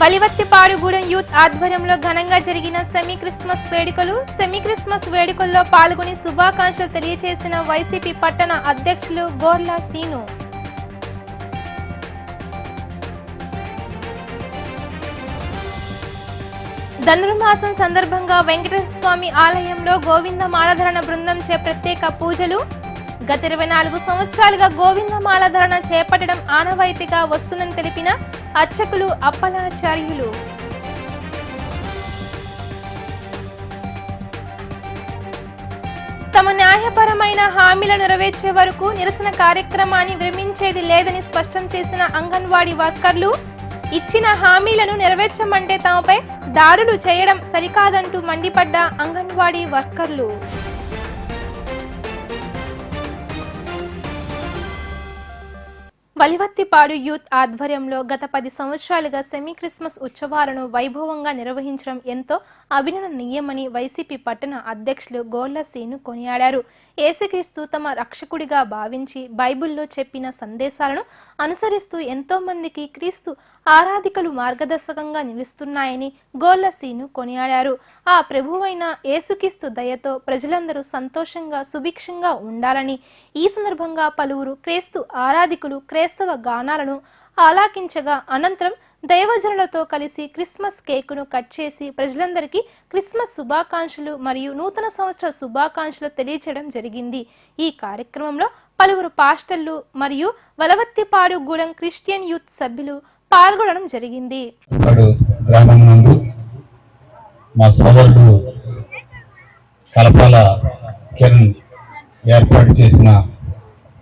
బలివత్తిపాడుగూడెం youth ఆధ్వర్యంలో ఘనంగా జరిగిన సెమీ క్రిస్మస్ వేడుకలు. సెమీ క్రిస్మస్ వేడుకల్లో పాల్గొని శుభాకాంక్షలు తెలియజేసిన వైసీపీ పట్టణ అధ్యక్షులు గోర్లా సీను. ధనుర్మాసం సందర్భంగా వెంకటేశ్వర స్వామి ఆలయంలో గోవింద మాలధరణ బృందం చే ప్రత్యేక పూజలు. గత ఇరవై నాలుగు సంవత్సరాలుగా గోవింద ధరణ చేపట్టడం ఆనవాయితీగా వస్తుందని తెలిపిన అర్చకులు అప్పలాచార్యులు. తమ న్యాయపరమైన హామీలను నెరవేర్చే వరకు నిరసన కార్యక్రమాన్ని విరమించేది లేదని స్పష్టం చేసిన అంగన్వాడీ వర్కర్లు ఇచ్చిన హామీలను నెరవేర్చమంటే తమపై దాడులు చేయడం సరికాదంటూ మండిపడ్డ అంగన్వాడీ వర్కర్లు. వలివత్తిపాడు యూత్ ఆధ్వర్యంలో గత పది సంవత్సరాలుగా సెమీ క్రిస్మస్ ఉత్సవాలను వైభవంగా నిర్వహించడం ఎంతో అభినందనీయమని వైసీపీ పట్టణ అధ్యక్షులు గోర్ల సీను కొనియాడారు. ఏసుక్రీస్తు తమ రక్షకుడిగా భావించి బైబిల్లో చెప్పిన సందేశాలను అనుసరిస్తూ ఎంతో మందికి క్రీస్తు ఆరాధికలు మార్గదర్శకంగా నిలుస్తున్నాయని గోర్ల సీను కొనియాడారు. ఆ ప్రభువైన ఏసుక్రీస్తు దయతో ప్రజలందరూ సంతోషంగా సుభిక్షంగా ఉండాలని ఈ సందర్భంగా పలువురు క్రీస్తు ఆరాధికులు క్రైస్తవ గానాలను ఆలాకించగా అనంతరం దైవజనులతో కలిసి క్రిస్మస్ కేకును కట్ చేసి ప్రజలందరికీ క్రిస్మస్ శుభాకాంక్షలు మరియు నూతన సంవత్సర శుభాకాంక్షలు తెలియచేయడం జరిగింది. ఈ కార్యక్రమంలో పలువురు పాస్టర్లు మరియు వలవత్తిపాడు గూడెం క్రిస్టియన్ యూత్ సభ్యులు పాల్గొనడం జరిగింది. గ్రామం మా సోదరుడు కలపాల కిరణ్ ఏర్పాటు చేసిన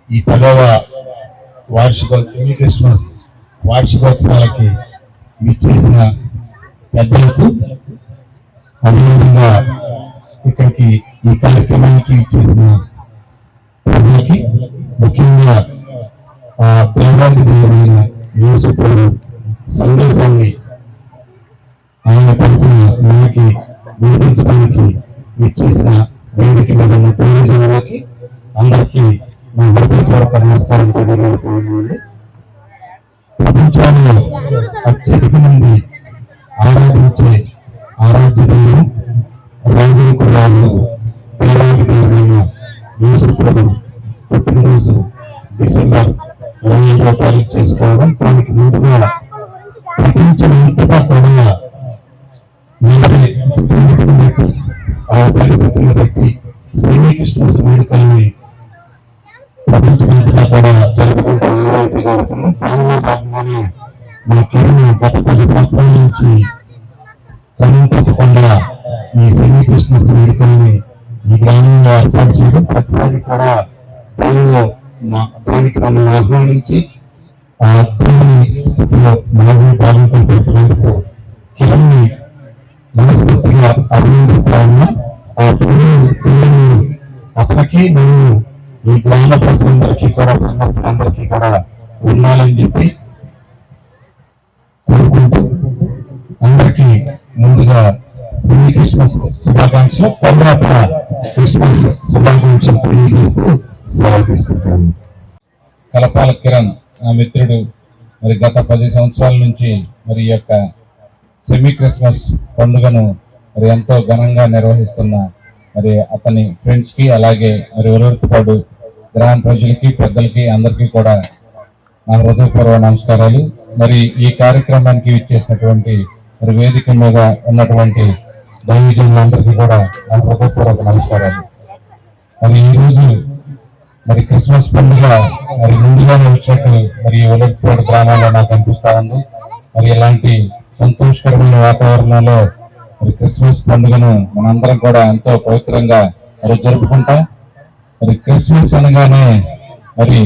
ఈ పదవ వార్షికోత్సవ క్రిస్మస్ వార్షికోత్సవాలకి విచ్చేసిన పెద్దలకు అదేవిధంగా ఇక్కడికి ఈ కార్యక్రమానికి ఇచ్చేసిన ప్రజలకి ముఖ్యంగా ఆ దేవాది దేవుడైన యేసు సందేశాన్ని ఆయన తరఫున మనకి వినిపించడానికి ఇచ్చేసిన వేదిక మీద ఉన్న ప్రయోజనాలకి అందరికీ మా హృదయపూర్వక నమస్కారం తెలియజేస్తున్నామండి ప్రపంచంలో అత్యధిక మంది ఆరాధించే ఆరాధ్య దేవుడు రాజుల రాజు దేవాది దేవుడైన యేసు పుట్టినరోజు డిసెంబర్ ఇరవై ఐదో తారీఖు చేసుకోవడం దానికి ముందుగా ప్రపంచమంతటా కూడా ఎవరి స్థితిని బట్టి ఆ పరిస్థితిని బట్టి శ్రీకృష్ణ క్రిస్మస్ వేడుకల్ని కూడా జరుపుకుంటూ దానిలో భాగంగానే మా కిరణ్ గత పది సంవత్సరాల నుంచి క్రమం తప్పకుండా ఈ శ్రీకృష్ణ వేడుకల్ని ఈ గ్రామంలో ఏర్పాటు చేయడం ప్రతిసారి కూడా దానిలో మా దానికి ఆహ్వానించి ఆ స్థితిలో మనల్ని భాగం కల్పిస్తున్నందుకు కిరణ్ని మనస్ఫూర్తిగా అభినందిస్తా ఉన్నా. ఆ పిల్లలు అతనికి మేము ఈ గ్రామ ప్రజలందరికీ కూడా సంఘస్థులందరికీ కూడా ఉండాలని చెప్పి కోరుకుంటూ అందరికీ ముందుగా శ్రీ క్రిస్మస్ శుభాకాంక్షలు. తర్వాత క్రిస్మస్ శుభాకాంక్షలు తెలియజేస్తూ సెలవు తీసుకుంటాను. కలపాల కిరణ్ నా మిత్రుడు. మరి గత పది సంవత్సరాల నుంచి మరి ఈ యొక్క సెమీ క్రిస్మస్ పండుగను మరి ఎంతో ఘనంగా నిర్వహిస్తున్న మరి అతని ఫ్రెండ్స్కి అలాగే మరి ఒలవర్తిపాడు గ్రామ ప్రజలకి పెద్దలకి అందరికీ కూడా నా హృదయపూర్వ నమస్కారాలు. మరి ఈ కార్యక్రమానికి ఇచ్చేసినటువంటి మరి వేదిక మీద ఉన్నటువంటి దైవజనులందరికీ కూడా నా హృదయపూర్వక నమస్కారాలు. మరి ఈ రోజు మరి క్రిస్మస్ పండుగ మరి ముందుగానే వచ్చినట్టు మరి ఒలింపియాడ్ గ్రామంలో నాకు అనిపిస్తా ఉంది. మరి ఇలాంటి సంతోషకరమైన వాతావరణంలో మరి క్రిస్మస్ పండుగను మనందరం కూడా ఎంతో పవిత్రంగా మరి జరుపుకుంటాం. మరి క్రిస్మస్ అనగానే మరి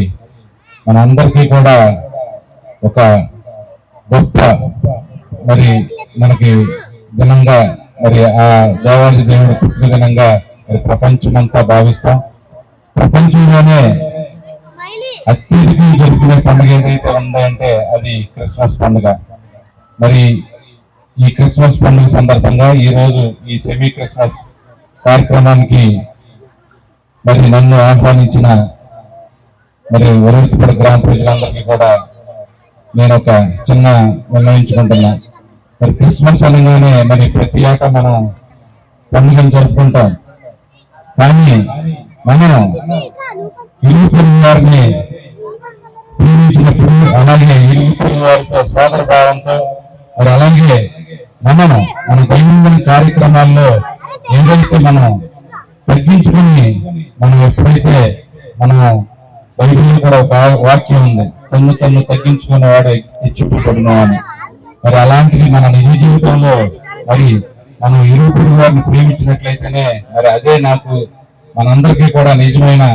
మనందరికీ కూడా ఒక గొప్ప మరి మనకి దినంగా మరి ఆ దేవాది దేవుడు పుట్టిన దినంగా మరి ప్రపంచమంతా భావిస్తాం. ప్రపంచంలోనే అత్యధికంగా జరుపుకునే పండుగ ఏదైతే ఉందంటే అది క్రిస్మస్ పండుగ. మరి ఈ క్రిస్మస్ పండుగ సందర్భంగా ఈరోజు ఈ సెమీ క్రిస్మస్ కార్యక్రమానికి మరి నన్ను ఆహ్వానించిన మరి వరుడిపడి గ్రామ ప్రజలందరికీ కూడా నేను ఒక చిన్న నిర్ణయించుకుంటున్నా. మరి క్రిస్మస్ అనగానే మరి ప్రతి ఏటా మనం పండుగను జరుపుకుంటాం. కానీ మనం ఇరుగు వారిని ప్రేమించినప్పుడు అలాగే ఇరుగు వారితో సోదర భావంతో మరి అలాగే మనం మన దైనందిన కార్యక్రమాల్లో ఏదైతే మనం తగ్గించుకుని మనం ఎప్పుడైతే మనం బైబిల్లో కూడా ఒక వాక్యం ఉంది తన్ను తన్ను తగ్గించుకున్న వాడు హెచ్చింపబడిన అని మరి అలాంటిది మన నిజ జీవితంలో మరి మనం ఇరువురు వారిని ప్రేమించినట్లయితేనే మరి అదే నాకు మనందరికీ కూడా నిజమైన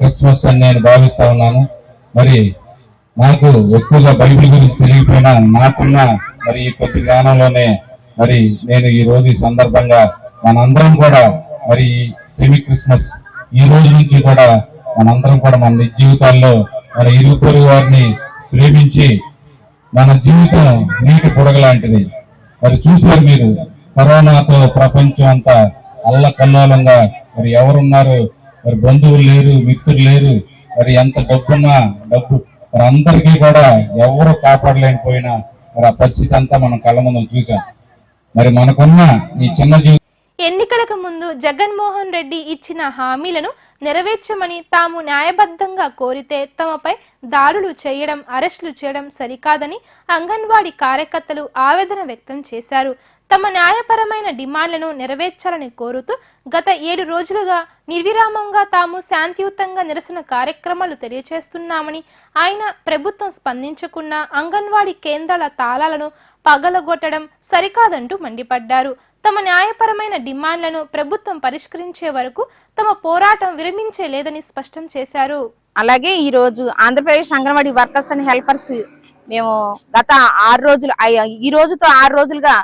క్రిస్మస్ అని నేను భావిస్తా ఉన్నాను. మరి నాకు ఎక్కువగా బైబిల్ గురించి తెలియకపోయినా నాకున్న మరి ఈ కొద్ది జ్ఞానంలోనే మరి నేను ఈ రోజు ఈ సందర్భంగా మనందరం కూడా మరి సెమీ క్రిస్మస్ ఈ రోజు నుంచి కూడా మనందరం కూడా మన జీవితాల్లో మన ఇరుగు పొరుగు వారిని ప్రేమించి మన జీవితం నీటి పొడగలాంటిది మరి చూశారు మీరు కరోనాతో ప్రపంచం అంతా అల్లకల్లోలంగా మరి ఎవరున్నారు? మరి బంధువులు లేరు మిత్రులు లేరు మరి ఎంత డబ్బున్నా డబ్బు. మరి అందరికీ కూడా ఎవరు కాపాడలేకపోయినా మరి ఆ పరిస్థితి అంతా మనం కళ్ళ ముందు చూసాం మరి మనకున్న ఈ చిన్న జీవితం ముందు జగన్మోహన్ రెడ్డి ఇచ్చిన హామీలను నెరవేర్చమని తాము న్యాయబద్ధంగా కోరితే తమపై దాడులు చేయడం అరెస్టులు చేయడం సరికాదని అంగన్వాడీ కార్యకర్తలు ఆవేదన వ్యక్తం చేశారు. తమ న్యాయపరమైన డిమాండ్లను నెరవేర్చాలని కోరుతూ గత ఏడు రోజులుగా నిర్విరామంగా తాము శాంతియుతంగా నిరసన కార్యక్రమాలు తెలియచేస్తున్నామని ఆయన ప్రభుత్వం స్పందించకుండా అంగన్వాడీ కేంద్రాల తాళాలను పగలగొట్టడం సరికాదంటూ మండిపడ్డారు. తమ న్యాయపరమైన డిమాండ్లను ప్రభుత్వం పరిష్కరించే వరకు తమ పోరాటం విరమించే లేదని స్పష్టం చేశారు. అలాగే ఈ రోజు Andhra Pradesh Anganwadi workers and helpers మేము గత ఆరు రోజులు ఈ రోజుతో ఆరు రోజులుగా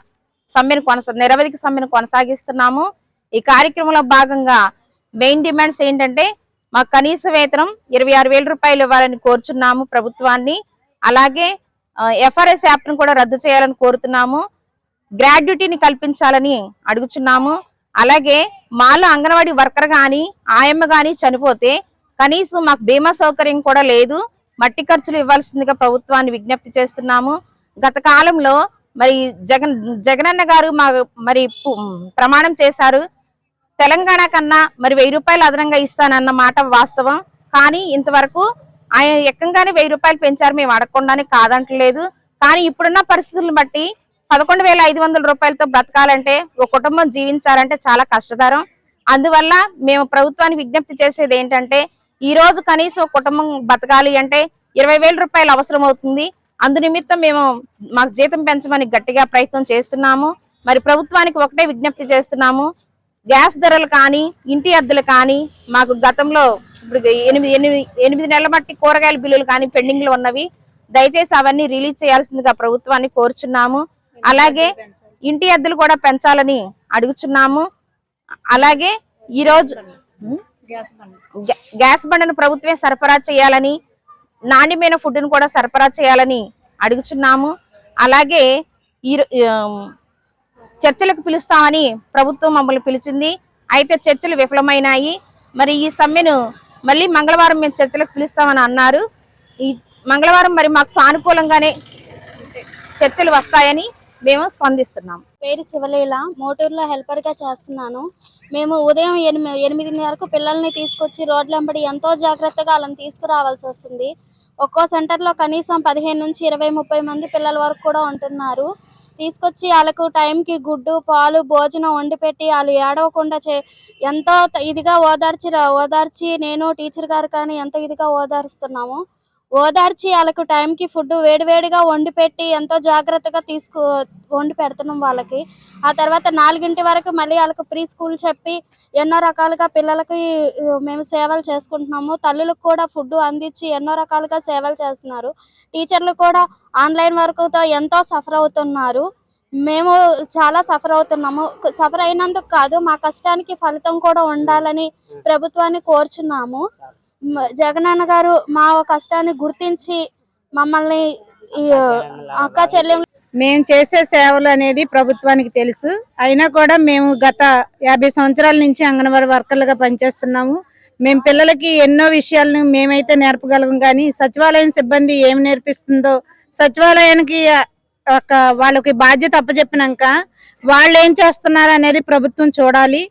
సమ్మెను కొనసా నిరవధిక సమ్మెను కొనసాగిస్తున్నాము. ఈ కార్యక్రమంలో భాగంగా మెయిన్ డిమాండ్స్ ఏంటంటే మా కనీస వేతనం ఇరవై ఆరు వేల రూపాయలు ఇవ్వాలని కోరుచున్నాము ప్రభుత్వాన్ని. అలాగే ఎఫ్ఆర్ఎస్ యాప్ను కూడా రద్దు చేయాలని కోరుతున్నాము. గ్రాడ్యుటీని కల్పించాలని అడుగుచున్నాము. అలాగే మాలో అంగన్వాడీ వర్కర్ కానీ ఆయమ్మ కానీ చనిపోతే కనీసం మాకు బీమా సౌకర్యం కూడా లేదు. మట్టి ఖర్చులు ఇవ్వాల్సిందిగా ప్రభుత్వాన్ని విజ్ఞప్తి చేస్తున్నాము. గత కాలంలో మరి జగన్ జగనన్న గారు మా మరి ప్రమాణం చేశారు. తెలంగాణ కన్నా మరి వెయ్యి రూపాయలు అదనంగా ఇస్తానన్న మాట వాస్తవం. కానీ ఇంతవరకు ఆయన ఎక్కంగానే వెయ్యి రూపాయలు పెంచారు. మేము అడగకుండానే కాదంటలేదు. కానీ ఇప్పుడున్న పరిస్థితులను బట్టి పదకొండు వేల ఐదు వందల రూపాయలతో బ్రతకాలంటే ఒక కుటుంబం జీవించాలంటే చాలా కష్టతరం. అందువల్ల మేము ప్రభుత్వానికి విజ్ఞప్తి చేసేది ఏంటంటే ఈ రోజు కనీసం ఒక కుటుంబం బతకాలి అంటే ఇరవై వేల రూపాయలు అవసరం అవుతుంది అందు నిమిత్తం మేము మాకు జీతం పెంచమని గట్టిగా ప్రయత్నం చేస్తున్నాము. మరి ప్రభుత్వానికి ఒకటే విజ్ఞప్తి చేస్తున్నాము. గ్యాస్ ధరలు కానీ ఇంటి అద్దెలు కానీ మాకు గతంలో ఇప్పుడు ఎనిమిది ఎనిమిది ఎనిమిది నెలల మట్టి కూరగాయల బిల్లులు కానీ పెండింగ్లు ఉన్నవి. దయచేసి అవన్నీ రిలీజ్ చేయాల్సిందిగా ప్రభుత్వాన్ని కోరుచున్నాము. అలాగే ఇంటి అద్దెలు కూడా పెంచాలని అడుగుచున్నాము. అలాగే ఈ రోజు గ్యా- గ్యాస్ బండను ప్రభుత్వమే సరఫరా చేయాలని నాణ్యమైన ఫుడ్ను కూడా సరఫరా చేయాలని అడుగుచున్నాము. అలాగే ఈ చర్చలకు పిలుస్తామని ప్రభుత్వం మమ్మల్ని పిలిచింది. అయితే చర్చలు విఫలమైనాయి. మరి ఈ సమ్మెను మళ్ళీ మంగళవారం మేము చర్చలకు పిలుస్తామని అన్నారు. ఈ మంగళవారం మరి మాకు సానుకూలంగానే చర్చలు వస్తాయని మేము స్పందిస్తున్నాం. పేరు శివలీల మోటూరులో హెల్పర్గా చేస్తున్నాను. మేము ఉదయం ఎనిమిది ఎనిమిదిన్నరకు పిల్లల్ని తీసుకొచ్చి రోడ్లంబడి ఎంతో జాగ్రత్తగా వాళ్ళని తీసుకురావాల్సి వస్తుంది. ఒక్కో సెంటర్లో కనీసం పదిహేను నుంచి ఇరవై ముప్పై మంది పిల్లల వరకు కూడా ఉంటున్నారు. తీసుకొచ్చి వాళ్ళకు టైంకి గుడ్డు పాలు భోజనం వండి పెట్టి వాళ్ళు ఏడవకుండా చే ఎంతో ఇదిగా ఓదార్చి ఓదార్చి నేను టీచర్ గారు కానీ ఎంతో ఇదిగా ఓదారుస్తున్నాము. ఓదార్చి వాళ్ళకు టైంకి ఫుడ్ వేడివేడిగా వండి పెట్టి ఎంతో జాగ్రత్తగా తీసుకు వండి పెడుతున్నాం వాళ్ళకి. ఆ తర్వాత నాలుగింటి వరకు మళ్ళీ వాళ్ళకి ప్రీ స్కూల్ చెప్పి ఎన్నో రకాలుగా పిల్లలకి మేము సేవలు చేసుకుంటున్నాము. తల్లులకు కూడా ఫుడ్ అందించి ఎన్నో రకాలుగా సేవలు చేస్తున్నారు. టీచర్లు కూడా ఆన్లైన్ వర్క్తో ఎంతో సఫర్ అవుతున్నారు. మేము చాలా సఫర్ అవుతున్నాము. సఫర్ అయినందుకు కాదు మా కష్టానికి ఫలితం కూడా ఉండాలని ప్రభుత్వాన్ని కోరుచున్నాము. జగనన్న గారు మా కష్టాన్ని గుర్తించి మమ్మల్ని ఈ అక్క చెల్లెం మేము చేసే సేవలు అనేది ప్రభుత్వానికి తెలుసు. అయినా కూడా మేము గత యాభై సంవత్సరాల నుంచి అంగన్వాడీ వర్కర్లుగా పనిచేస్తున్నాము. మేము పిల్లలకి ఎన్నో విషయాలను మేమైతే నేర్పగలం కానీ సచివాలయం సిబ్బంది ఏం నేర్పిస్తుందో సచివాలయానికి ఒక వాళ్ళకి బాధ్యత అప్పచెప్పినాక వాళ్ళు ఏం చేస్తున్నారు అనేది ప్రభుత్వం చూడాలి.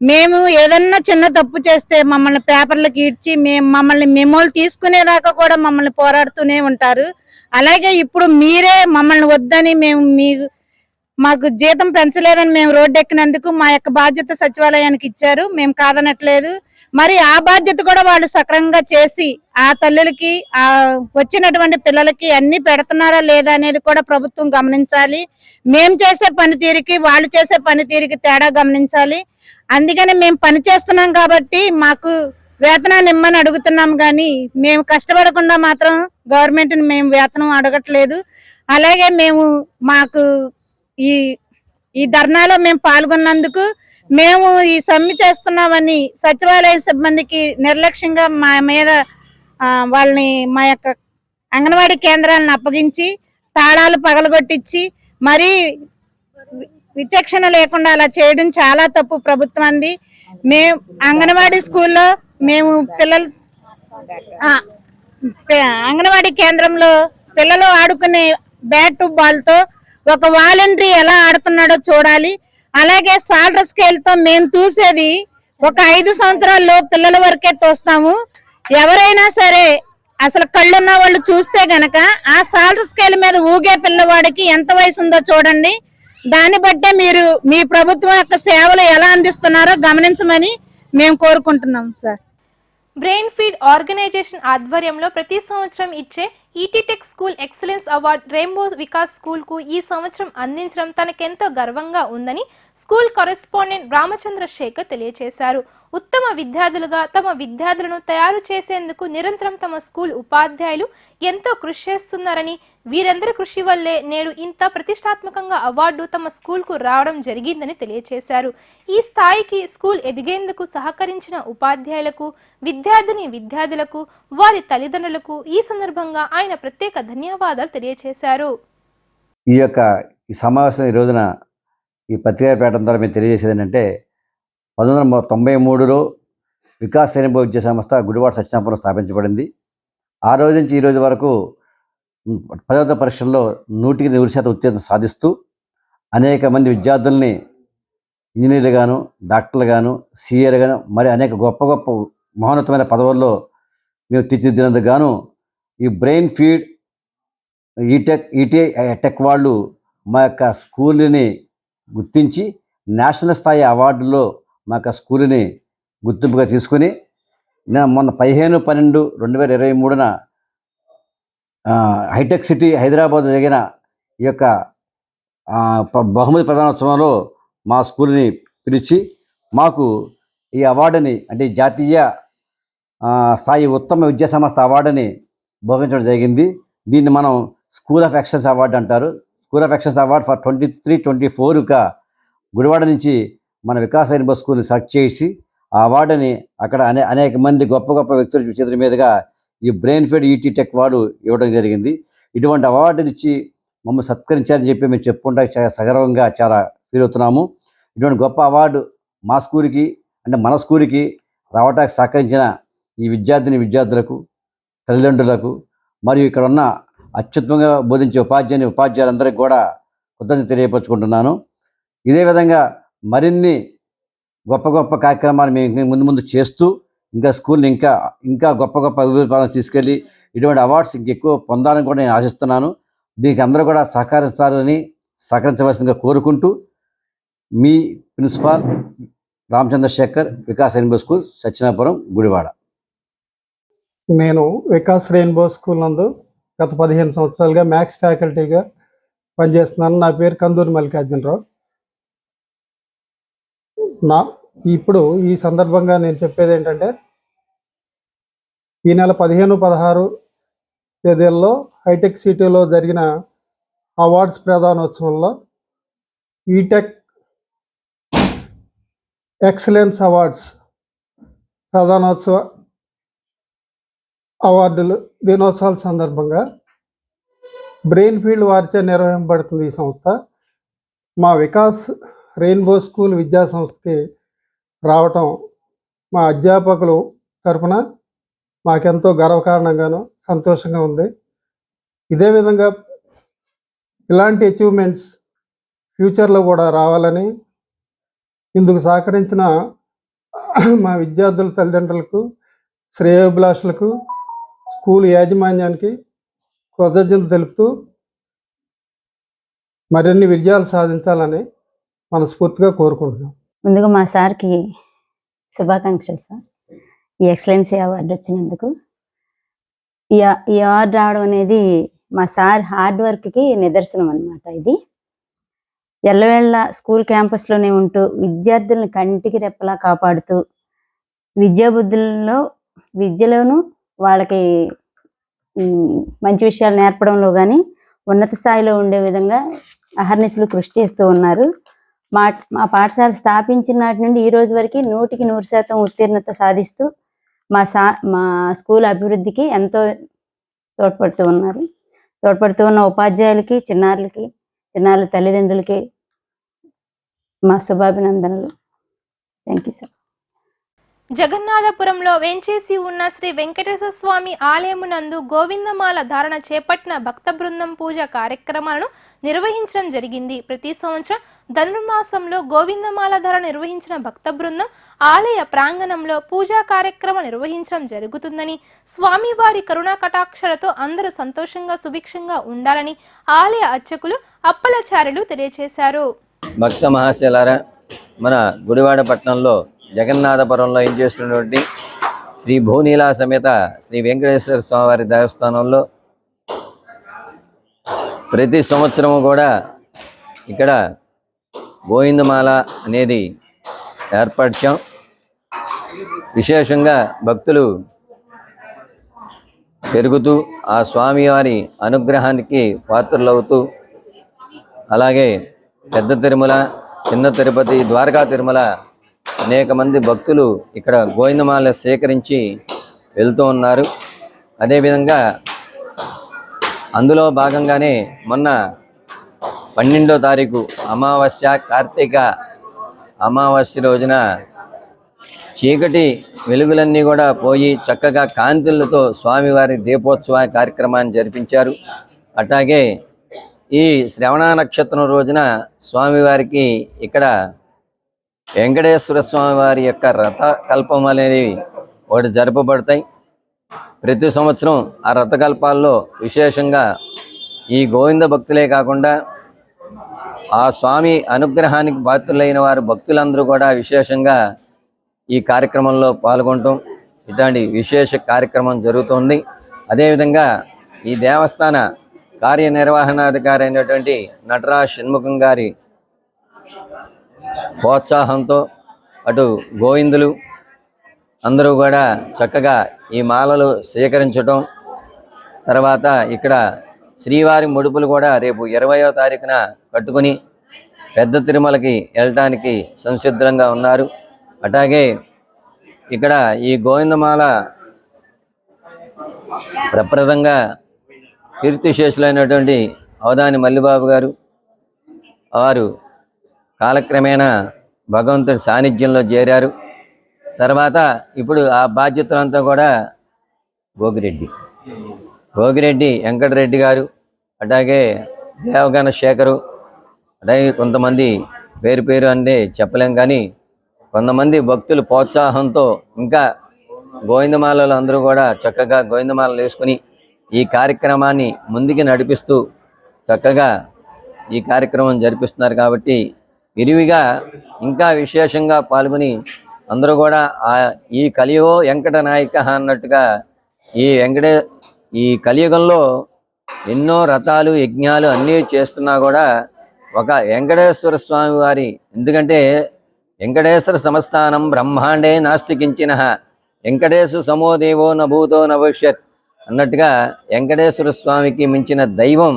మేము ఏదన్నా చిన్న తప్పు చేస్తే మమ్మల్ని పేపర్లకు ఇడ్చి మేము మమ్మల్ని మెమోలు తీసుకునేదాకా కూడా మమ్మల్ని పోరాడుతూనే ఉంటారు. అలాగే ఇప్పుడు మీరే మమ్మల్ని వద్దని మేము మీ మాకు జీతం పెంచలేదని మేము రోడ్డు ఎక్కినందుకు మా యొక్క బాధ్యత సచివాలయానికి ఇచ్చారు. మేము కాదనట్లేదు. మరి ఆ బాధ్యత కూడా వాళ్ళు సక్రమంగా చేసి ఆ తల్లులకి ఆ వచ్చినటువంటి పిల్లలకి అన్ని పెడుతున్నారా లేదా అనేది కూడా ప్రభుత్వం గమనించాలి. మేము చేసే పనితీరుకి వాళ్ళు చేసే పనితీరుకి తేడా గమనించాలి. అందుకని మేము పని చేస్తున్నాం కాబట్టి మాకు వేతనాన్ని ఇమ్మని అడుగుతున్నాం కానీ మేము కష్టపడకుండా మాత్రం గవర్నమెంట్ని మేము వేతనం అడగట్లేదు. అలాగే మేము మాకు ఈ ఈ ధర్నాలో మేము పాల్గొన్నందుకు మేము ఈ సమ్మె చేస్తున్నామని సచివాలయ సిబ్బందికి నిర్లక్ష్యంగా మా మీద వాళ్ళని మా యొక్క అంగన్వాడీ కేంద్రాలను అప్పగించి తాళాలు పగలగొట్టించి మరీ విచక్షణ లేకుండా అలా చేయడం చాలా తప్పు ప్రభుత్వంది మేము అంగన్వాడీ స్కూల్లో మేము పిల్లలు అంగన్వాడీ కేంద్రంలో పిల్లలు ఆడుకునే బ్యాట్ బాల్తో ఒక వాలంటరీ ఎలా ఆడుతున్నాడో చూడాలి. అలాగే సాలర్ స్కేల్తో మేము చూసేది ఒక ఐదు సంవత్సరాల్లో పిల్లల వరకే తోస్తాము ఎవరైనా సరే అసలు కళ్ళున్న వాళ్ళు చూస్తే గనక ఆ సాలరీ స్కేల్ మీద ఊగే పిల్లవాడికి ఎంత వయసు ఉందో చూడండి. దాన్ని బట్టే మీరు మీ ప్రభుత్వం యొక్క సేవలు ఎలా అందిస్తున్నారో గమనించమని మేము కోరుకుంటున్నాం సార్. బ్రెయిన్ ఫీడ్ ఆర్గనైజేషన్ ఆధ్వర్యంలో ప్రతి సంవత్సరం ఇచ్చే ET tech school excellence award rainbow Vikas స్కూల్కు ఈ సంవత్సరం అందించడం తనకెంతో గర్వంగా ఉందని స్కూల్ కరెస్పాండెంట్ రామచంద్ర శేఖర్ తెలియజేశారు ఉత్తమ విద్యార్థులుగా తమ విద్యార్థులను తయారు చేసేందుకు నిరంతరం తమ స్కూల్ ఉపాధ్యాయులు ఎంతో కృషి చేస్తున్నారని వీరందరి కృషి వల్లే నేడు ఇంత ప్రతిష్టాత్మకంగా అవార్డు తమ స్కూల్కు రావడం జరిగిందని తెలియజేశారు ఈ స్థాయికి స్కూల్ ఎదిగేందుకు సహకరించిన ఉపాధ్యాయులకు విద్యార్థిని విద్యార్థులకు వారి తల్లిదండ్రులకు ఈ సందర్భంగా ఆయన ప్రత్యేక ధన్యవాదాలు తెలియజేశారు ఈ యొక్క ఈ సమావేశం ఈ రోజున ఈ పత్రికా పేటం ద్వారా మేము తెలియజేసేది ఏంటంటే పంతొమ్మిది వందల తొంభై మూడులో వికాస్ సైనిక విద్యా సంస్థ గుడివాడ సత్యనాపురం స్థాపించబడింది. ఆ రోజు నుంచి ఈ రోజు వరకు ఉమ్, పదవ పరీక్షల్లో నూటికి నూరు శాతం ఉత్తీర్ణత సాధిస్తూ అనేక మంది విద్యార్థుల్ని ఇంజనీర్లు గాను డాక్టర్లు గాను సీఏలు గాను మరి అనేక గొప్ప గొప్ప మహోన్నతమైన పదవుల్లో మేము తీర్చిదిద్దినందుకు గాను ఈ brain feed E tech ETI tech వాళ్ళు మా యొక్క స్కూల్ని గుర్తించి నేషనల్ స్థాయి అవార్డులో మాకు ఆ స్కూల్ని గుర్తింపుగా తీసుకుని నేను మొన్న పదిహేను పన్నెండు రెండు వేల ఇరవై మూడున హైటెక్ సిటీ హైదరాబాద్ జరిగిన ఈ యొక్క బహుమతి ప్రధానోత్సవంలో మా స్కూల్ని పిలిచి మాకు ఈ అవార్డుని అంటే జాతీయ స్థాయి ఉత్తమ విద్యా సంస్థ అవార్డుని భోగించడం జరిగింది. దీన్ని మనం స్కూల్ ఆఫ్ ఎక్సలెన్స్ అవార్డు అంటారు. School of excellence award for twenty three twenty ఫోర్గా Gudivada నుంచి మన వికాస్ అయిన స్కూల్ని సెలెక్ట్ చేసి ఆ అవార్డుని అక్కడ అనే అనేక మంది గొప్ప గొప్ప వ్యక్తుల చేతుల మీదుగా ఈ brain fed ET tech award ఇవ్వడం జరిగింది. ఇటువంటి అవార్డుని ఇచ్చి మమ్మల్ని సత్కరించారని చెప్పి మేము చెప్పుకుంటా చాలా సగర్వంగా చాలా ఫీల్ అవుతున్నాము. ఇటువంటి గొప్ప అవార్డు మా స్కూల్కి అంటే మన స్కూల్కి రావడానికి సహకరించిన ఈ విద్యార్థిని విద్యార్థులకు తల్లిదండ్రులకు మరియు ఇక్కడ ఉన్న అత్యుత్తమంగా బోధించే ఉపాధ్యాయుని ఉపాధ్యాయులందరికీ కూడా కృతజ్ఞత తెలియపరచుకుంటున్నాను. ఇదే విధంగా మరిన్ని గొప్ప గొప్ప కార్యక్రమాలు మేము ముందు ముందు చేస్తూ ఇంకా స్కూల్ని ఇంకా ఇంకా గొప్ప గొప్ప అభివృద్ధి తీసుకెళ్ళి ఇటువంటి అవార్డ్స్ ఇంకెక్కువ పొందాలని కూడా నేను ఆశిస్తున్నాను. దీనికి అందరూ కూడా సహకరించాలని సహకరించవలసిందిగా కోరుకుంటూ మీ principal Ramachandrasekhar Vikas rainbow school Satyanapuram Gudivada. నేను వికాస్ రెయిన్బో స్కూల్ నందు గత పదిహేను సంవత్సరాలుగా మ్యాథ్స్ ఫ్యాకల్టీగా పనిచేస్తున్నాను. నా పేరు కందూరి మల్లికార్జునరావు. నా ఇప్పుడు ఈ సందర్భంగా నేను చెప్పేది ఏంటంటే ఈ నెల పదిహేను పదహారు తేదీల్లో హైటెక్ సిటీలో జరిగిన అవార్డ్స్ ప్రధానోత్సవంలో ఈటెక్ ఎక్సలెన్స్ అవార్డ్స్ ప్రధానోత్సవ అవార్డులు దినోత్సవాల సందర్భంగా బ్రెయిన్ ఫీల్డ్ వారిచే నిర్వహింపబడుతుంది ఈ సంస్థ. మా వికాస్ రెయిన్బో స్కూల్ విద్యా సంస్థకి రావటం మా అధ్యాపకులు తరఫున మాకెంతో గర్వకారణంగాను సంతోషంగా ఉంది. ఇదే విధంగా ఇలాంటి అచీవ్మెంట్స్ ఫ్యూచర్లో కూడా రావాలని ఇందుకు సహకరించిన మా విద్యార్థుల తల్లిదండ్రులకు శ్రేయోభిలాషులకు స్కూల్ యాజమాన్యానికి కృతజ్ఞతలు తెలుపుతూ మరిన్ని విజయాలు సాధించాలని మనస్ఫూర్తిగా కోరుకుంటున్నాం. ముందుగా మా సార్కి శుభాకాంక్షలు సార్. ఈ ఎక్సలెన్సీ అవార్డు వచ్చినందుకు. ఈ ఈ అవార్డు రావడం అనేది మా సార్ హార్డ్ వర్క్కి నిదర్శనం అన్నమాట ఇది. ఎల్లవేళ్ళ స్కూల్ క్యాంపస్లోనే ఉంటూ విద్యార్థులను కంటికి రెప్పలా కాపాడుతూ విద్యాబుద్ధులలో విద్యలోనూ వాళ్ళకి మంచి విషయాలు నేర్పడంలో కానీ ఉన్నత స్థాయిలో ఉండే విధంగా అహర్నిశలు కృషి చేస్తూ ఉన్నారు. మా మా పాఠశాల స్థాపించిన నాటి నుండి ఈ రోజు వరకు నూటికి నూరు శాతం ఉత్తీర్ణత సాధిస్తూ మా సా మా స్కూల్ అభివృద్ధికి ఎంతో తోడ్పడుతూ ఉన్నారు. తోడ్పడుతూ ఉన్న ఉపాధ్యాయులకి చిన్నారులకి చిన్నారుల తల్లిదండ్రులకి మా శుభాభినందనలు. Thank you sir. జగన్నాథపురంలో వేంచేసి ఉన్న శ్రీ వెంకటేశ్వర స్వామి ఆలయమునందు గోవిందమాల ధారణ చేపట్టిన భక్త బృందం పూజ కార్యక్రమాలను నిర్వహించడం జరిగింది. ప్రతి సంవత్సరం ధనుర్మాసంలో గోవిందమాల ధారణ నిర్వహించిన భక్త బృందం ఆలయ ప్రాంగణంలో పూజా కార్యక్రమం నిర్వహించడం జరుగుతుందని స్వామివారి కరుణా కటాక్షలతో అందరూ సంతోషంగా సుభిక్షంగా ఉండాలని ఆలయ అర్చకులు అప్పలచారులు తెలియజేశారు భక్త మహాశయులారా మన గుడివాడ పట్టణంలో జగన్నాథపురంలో ఏం చేస్తున్నటువంటి శ్రీ భూనీలా సమేత శ్రీ వెంకటేశ్వర స్వామివారి దేవస్థానంలో ప్రతి సంవత్సరము కూడా ఇక్కడ గోవిందమాల అనేది ఏర్పరిచాం విశేషంగా భక్తులు పెరుగుతూ ఆ స్వామివారి అనుగ్రహానికి పాత్రలవుతూ అలాగే పెద్ద తిరుమల చిన్న తిరుపతి ద్వారకా తిరుమల అనేక మంది భక్తులు ఇక్కడ గోవిందమాల సేకరించి వెళ్తూ ఉన్నారు. అదేవిధంగా అందులో భాగంగానే మొన్న పన్నెండో తారీఖు అమావాస్య కార్తీక అమావాస్య రోజున చీకటి వెలుగులన్నీ కూడా పోయి చక్కగా కాంతులతో స్వామివారి దీపోత్సవ కార్యక్రమాన్ని జరిపించారు. అట్లాగే ఈ శ్రవణ నక్షత్రం రోజున స్వామివారికి ఇక్కడ వెంకటేశ్వర స్వామి వారి యొక్క రథకల్పం అనేవి ఒకటి జరపబడతాయి. ప్రతి సంవత్సరం ఆ రథకల్పాల్లో విశేషంగా ఈ గోవింద భక్తులే కాకుండా ఆ స్వామి అనుగ్రహానికి పాత్రులైన వారు భక్తులందరూ కూడా విశేషంగా ఈ కార్యక్రమంలో పాల్గొనటం ఇట్లాంటి విశేష కార్యక్రమం జరుగుతుంది. అదేవిధంగా ఈ దేవస్థాన కార్యనిర్వహణాధికారి అయినటువంటి నటరాజ్ షణ్ముఖం గారి ప్రోత్సాహంతో అటు గోవిందులు అందరూ కూడా చక్కగా ఈ మాలలు సేకరించటం తర్వాత ఇక్కడ శ్రీవారి ముడుపులు కూడా రేపు ఇరవయో తారీఖున కట్టుకుని పెద్ద తిరుమలకి వెళ్ళటానికి సంసిద్ధంగా ఉన్నారు. అట్లాగే ఇక్కడ ఈ గోవిందమాల ప్రప్రదంగా కీర్తిశేషులైనటువంటి అవదాని మల్లిబాబు గారు వారు కాలక్రమేణా భగవంతుడి సాన్నిధ్యంలో చేరారు. తర్వాత ఇప్పుడు ఆ బాధ్యతలంతా కూడా భోగిరెడ్డి. భోగిరెడ్డి వెంకటరెడ్డి గారు అలాగే దేవగాన శేఖరు అలాగే కొంతమంది పేరు పేరు అంటే చెప్పలేం కానీ కొంతమంది భక్తులు ప్రోత్సాహంతో ఇంకా గోవిందమాలలు అందరూ కూడా చక్కగా గోవిందమాలలు వేసుకుని ఈ కార్యక్రమాన్ని ముందుకు నడిపిస్తూ చక్కగా ఈ కార్యక్రమం జరిపిస్తున్నారు కాబట్టి విరివిగా ఇంకా విశేషంగా పాల్గొని అందరూ కూడా ఆ ఈ కలియుగో వెంకట నాయక అన్నట్టుగా ఈ వెంకటే ఈ కలియుగంలో ఎన్నో రథాలు యజ్ఞాలు అన్నీ చేస్తున్నా కూడా ఒక వెంకటేశ్వర స్వామి వారి ఎందుకంటే వెంకటేశ్వర సంస్థానం బ్రహ్మాండే నాస్తికించిన వెంకటేశ్వర సమోదేవో నభూతో నభవిష్యత్ అన్నట్టుగా వెంకటేశ్వర స్వామికి మించిన దైవం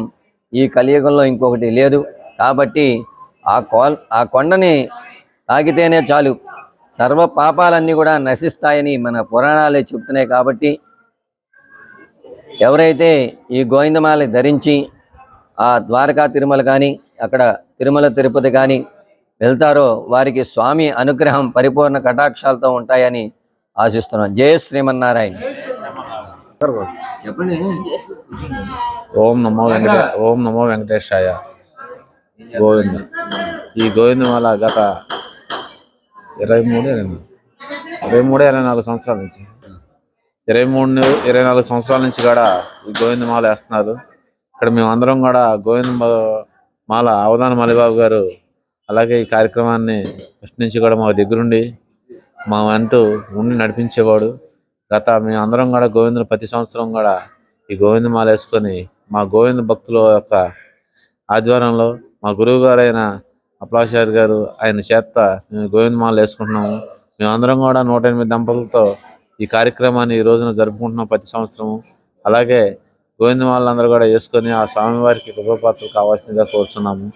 ఈ కలియుగంలో ఇంకొకటి లేదు. కాబట్టి ఆ కోల్ ఆ కొండని తాకితేనే చాలు. సర్వ పాపాలన్నీ కూడా నశిస్తాయని మన పురాణాలే చెప్తున్నాయి కాబట్టి ఎవరైతే ఈ గోవిందమాల ధరించి ఆ ద్వారకా తిరుమల కానీ అక్కడ తిరుమల తిరుపతి కానీ వెళ్తారో వారికి స్వామి అనుగ్రహం పరిపూర్ణ కటాక్షాలతో ఉంటాయని ఆశిస్తున్నాం. జయ శ్రీమన్నారాయణ. చెప్పండి. ఓం నమో వెంకటే ఓం నమో వెంకటేశాయ. గోవింద. ఈ గోవిందమాల గత ఇరవై మూడు ఇరవై నాలుగు. ఇరవై మూడు ఇరవై నాలుగు సంవత్సరాల నుంచి. ఇరవై మూడు ఇరవై నాలుగు సంవత్సరాల నుంచి కూడా ఈ గోవింద మాల వేస్తున్నారు. ఇక్కడ మేము అందరం కూడా గోవింద మాల అవధాన మలిబాబు గారు అలాగే ఈ కార్యక్రమాన్ని ఫస్ట్ నుంచి కూడా మా దగ్గరుండి మా వంతు ఉండి నడిపించేవాడు. గత మేము అందరం కూడా గోవిందుని ప్రతి సంవత్సరం కూడా ఈ గోవిందమాల వేసుకొని మా గోవింద భక్తుల యొక్క ఆధ్వర్యంలో మా గురువు గారు అయిన అప్లాచారి గారు ఆయన చేత మేము గోవిందమాల వేసుకుంటున్నాము. మేమందరం కూడా నూట ఎనిమిది దంపతులతో ఈ కార్యక్రమాన్ని ఈ రోజున జరుపుకుంటున్నాం ప్రతి సంవత్సరము. అలాగే గోవిందమాలందరూ కూడా వేసుకొని ఆ స్వామివారికి కృపపాత్రలు కావాల్సిందిగా కోరుతున్నాము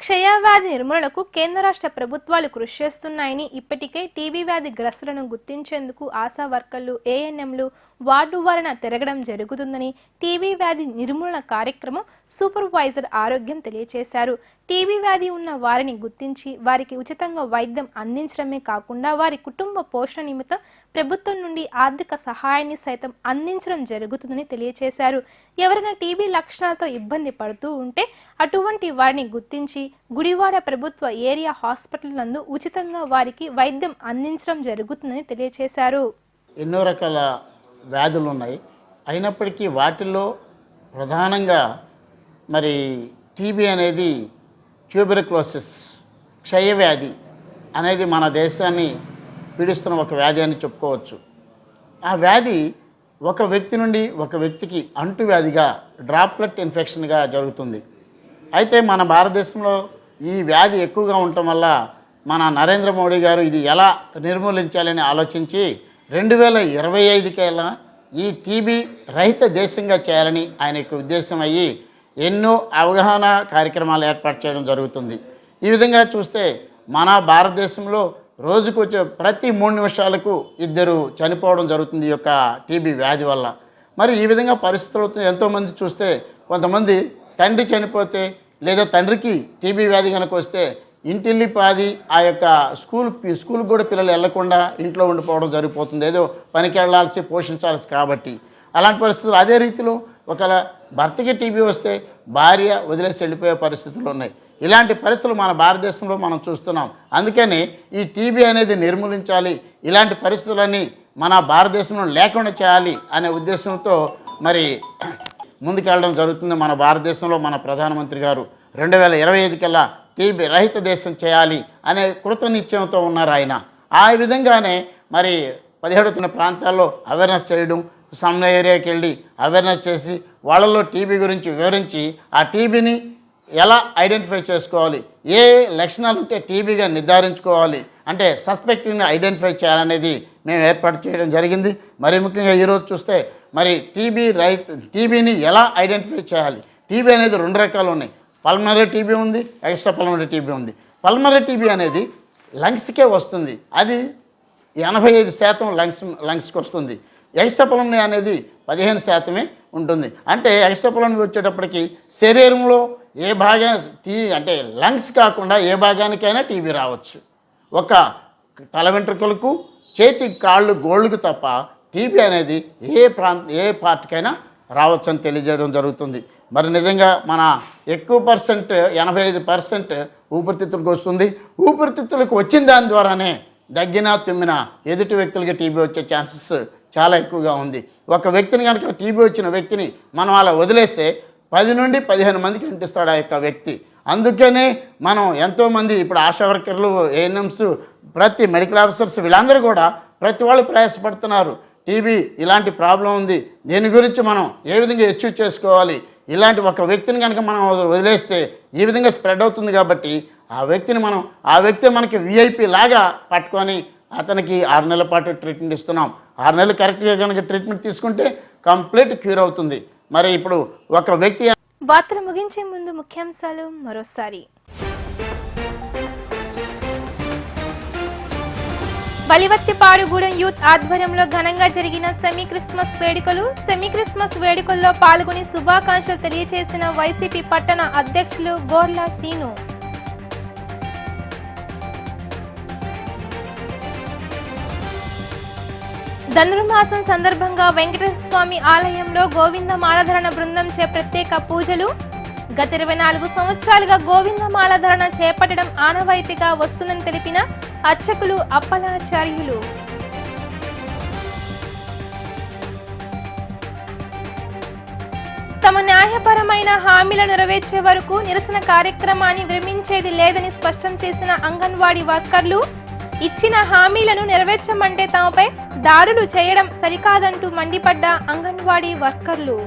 క్షయవ్యాధి నిర్మూలనకు కేంద్ర రాష్ట్ర ప్రభుత్వాలు కృషి చేస్తున్నాయని ఇప్పటికే టీబీ వ్యాధి గ్రస్తులను గుర్తించేందుకు ఆశా వర్కర్లు ఏఎన్ఎంలు వార్డు వారిన తిరగడం జరుగుతుందని టీబీ వ్యాధి నిర్మూలన కార్యక్రమం సూపర్వైజర్ ఆరోగ్యం తెలియజేశారు టీబీ వ్యాధి ఉన్న వారిని గుర్తించి వారికి ఉచితంగా వైద్యం అందించడమే కాకుండా వారి కుటుంబ పోషణ నిమిత్తం ప్రభుత్వం నుండి ఆర్థిక సహాయాన్ని సైతం అందించడం జరుగుతుందని తెలియజేశారు ఎవరైనా టీబీ లక్షణాలతో ఇబ్బంది పడుతూ ఉంటే అటువంటి వారిని గుర్తించి గుడివాడ ప్రభుత్వ ఏరియా హాస్పిటల్ నందు ఉచితంగా వారికి వైద్యం అందించడం జరుగుతుందని తెలియజేశారు ఎన్నో రకాల వ్యాధులు ఉన్నాయి. అయినప్పటికీ వాటిల్లో ప్రధానంగా మరి టీబీ అనేది ట్యూబెరక్లోసిస్ క్షయవ్యాధి అనేది మన దేశాన్ని పీడిస్తున్న ఒక వ్యాధి అని చెప్పుకోవచ్చు. ఆ వ్యాధి ఒక వ్యక్తి నుండి ఒక వ్యక్తికి అంటువ్యాధిగా డ్రాప్లెట్ ఇన్ఫెక్షన్గా జరుగుతుంది. అయితే మన భారతదేశంలో ఈ వ్యాధి ఎక్కువగా ఉండటం వల్ల మన నరేంద్ర మోడీ గారు ఇది ఎలా నిర్మూలించాలని ఆలోచించి రెండు వేల ఇరవై ఐదుకల్లా ఈ టీబీ రహిత దేశంగా చేయాలని ఆయన యొక్క ఉద్దేశం అయ్యి ఎన్నో అవగాహన కార్యక్రమాలు ఏర్పాటు చేయడం జరుగుతుంది. ఈ విధంగా చూస్తే మన భారతదేశంలో రోజుకు వచ్చే ప్రతి మూడు నిమిషాలకు ఇద్దరు చనిపోవడం జరుగుతుంది ఈ యొక్క టీబీ వ్యాధి వల్ల. మరి ఈ విధంగా పరిస్థితులు ఎంతోమంది చూస్తే కొంతమంది తండ్రి చనిపోతే లేదా తండ్రికి టీబీ వ్యాధి కనుక వస్తే ఇంటిల్లి పాది ఆ యొక్క స్కూల్ స్కూల్కి కూడా పిల్లలు వెళ్ళకుండా ఇంట్లో ఉండిపోవడం జరిగిపోతుంది. ఏదో పనికి వెళ్ళాల్సి పోషించాల్సి కాబట్టి. అలాంటి పరిస్థితులు అదే రీతిలో ఒకవేళ భర్తకి టీబీ వస్తే భార్య వదిలేసి వెళ్ళిపోయే పరిస్థితులు ఉన్నాయి. ఇలాంటి పరిస్థితులు మన భారతదేశంలో మనం చూస్తున్నాం. అందుకని ఈ టీబీ అనేది నిర్మూలించాలి. ఇలాంటి పరిస్థితులన్నీ మన భారతదేశంలో లేకుండా చేయాలి అనే ఉద్దేశంతో మరి ముందుకెళ్ళడం జరుగుతుంది మన భారతదేశంలో మన ప్రధానమంత్రి గారు. రెండు వేల ఇరవై ఐదు కల్లా టీబీ రహిత దేశం చేయాలి అనే కృతనిశ్చయంతో ఉన్నారు ఆయన. ఆ విధంగానే మరి పదిహేడుతున్న ప్రాంతాల్లో అవేర్నెస్ చేయడం సమ్ ఏరియాకి వెళ్ళి అవేర్నెస్ చేసి వాళ్ళలో టీబీ గురించి వివరించి ఆ టీబీని ఎలా ఐడెంటిఫై చేసుకోవాలి ఏ లక్షణాలు ఉంటే టీబీగా నిర్ధారించుకోవాలి అంటే సస్పెక్ట్ని ఐడెంటిఫై చేయాలనేది మేము ఏర్పాటు చేయడం జరిగింది. మరి ముఖ్యంగా ఈరోజు చూస్తే మరి టీబీ రైతు టీబీని ఎలా ఐడెంటిఫై చేయాలి టీబీ అనేది రెండు రకాలు ఉన్నాయి. పల్మనరీ టీబీ ఉంది ఎక్స్ట్రా పల్మనరీ టీబీ ఉంది. పల్మనరీ టీబీ అనేది లంగ్స్కే వస్తుంది. అది ఎనభై ఐదు శాతం లంగ్స్ లంగ్స్కి వస్తుంది. ఎక్స్ట్రా పల్మనరీ అనేది పదిహేను శాతమే ఉంటుంది. అంటే ఎక్స్ట్రా పల్మనరీ వచ్చేటప్పటికి శరీరంలో ఏ భాగా టీ అంటే లంగ్స్ కాకుండా ఏ భాగానికైనా టీబీ రావచ్చు. ఒక తల వెంట్రుకలకు చేతి కాళ్ళు గోళ్ళకు తప్ప టీబీ అనేది ఏ ప్రాంత ఏ పార్ట్కైనా రావచ్చు అని తెలియజేయడం జరుగుతుంది. మరి నిజంగా మన ఎక్కువ పర్సెంట్ ఎనభై ఐదు పర్సెంట్ ఊపిరితిత్తులకు వస్తుంది. ఊపిరితిత్తులకు వచ్చిన దాని ద్వారానే దగ్గిన తుమ్మిన ఎదుటి వ్యక్తులకి టీబీ వచ్చే ఛాన్సెస్ చాలా ఎక్కువగా ఉంది. ఒక వ్యక్తిని కనుక టీబీ వచ్చిన వ్యక్తిని మనం అలా వదిలేస్తే పది నుండి పదిహేను మందికి అంటిస్తాడు ఆ యొక్క వ్యక్తి. అందుకనే మనం ఎంతోమంది ఇప్పుడు ఆశా వర్కర్లు ఏఎన్ఎంస్ ప్రతి మెడికల్ ఆఫీసర్స్ వీళ్ళందరూ కూడా ప్రతి వాళ్ళు ప్రయాసపడుతున్నారు. టీబీ ఇలాంటి ప్రాబ్లం ఉంది. దీని గురించి మనం ఏ విధంగా అచీవ్ చేసుకోవాలి? ఇలాంటి ఒక వ్యక్తిని కనుక మనం వదిలేస్తే ఈ విధంగా స్ప్రెడ్ అవుతుంది కాబట్టి ఆ వ్యక్తిని మనం ఆ వ్యక్తి మనకి విఐపి లాగా పట్టుకొని అతనికి ఆరు నెలల పాటు ట్రీట్మెంట్ ఇస్తున్నాం. ఆరు నెలలు కరెక్ట్గా కనుక ట్రీట్మెంట్ తీసుకుంటే కంప్లీట్ క్యూర్ అవుతుంది. మరి ఇప్పుడు ఒక వ్యక్తి వార్తలు ముగించే ముందు ముఖ్యాంశాలు మరోసారి. బలివత్తిపాడుగూడెం యూత్ ఆధ్వర్యంలో ఘనంగా జరిగిన సెమీ క్రిస్మస్ వేడుకలు సెమీ క్రిస్మస్ వేడుకల్లో పాల్గొని శుభాకాంక్షలు తెలియజేసిన వైసీపీ పట్టణ అధ్యక్షులు గోర్లా సీను. ధనుర్మాసం సందర్భంగా వెంకటేశ్వర స్వామి ఆలయంలో గోవింద మాలధరణ బృందం చే ప్రత్యేక పూజలు గత ఇరవై నాలుగు సంవత్సరాలుగా గోవింద ధరణ చేపట్టడం ఆనవాయితీగా వస్తుందని తెలిపిన అర్చకులు అప్పలాచార్యులు. తమ న్యాయపరమైన హామీలను నెరవేర్చే వరకు నిరసన కార్యక్రమాన్ని విరమించేది లేదని స్పష్టం చేసిన అంగన్వాడీ వర్కర్లు ఇచ్చిన హామీలను నెరవేర్చమంటే తమపై దాడులు చేయడం సరికాదంటూ మండిపడ్డ అంగన్వాడీ వర్కర్లు.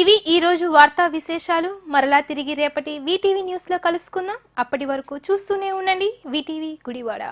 ఇవి ఈ రోజు వార్తా విశేషాలు. మరలా తిరిగి రేపటి వీటీవీ న్యూస్లో కలుసుకుందాం. అప్పటి వరకు చూస్తూనే ఉండండి. వీటీవీ గుడివాడ.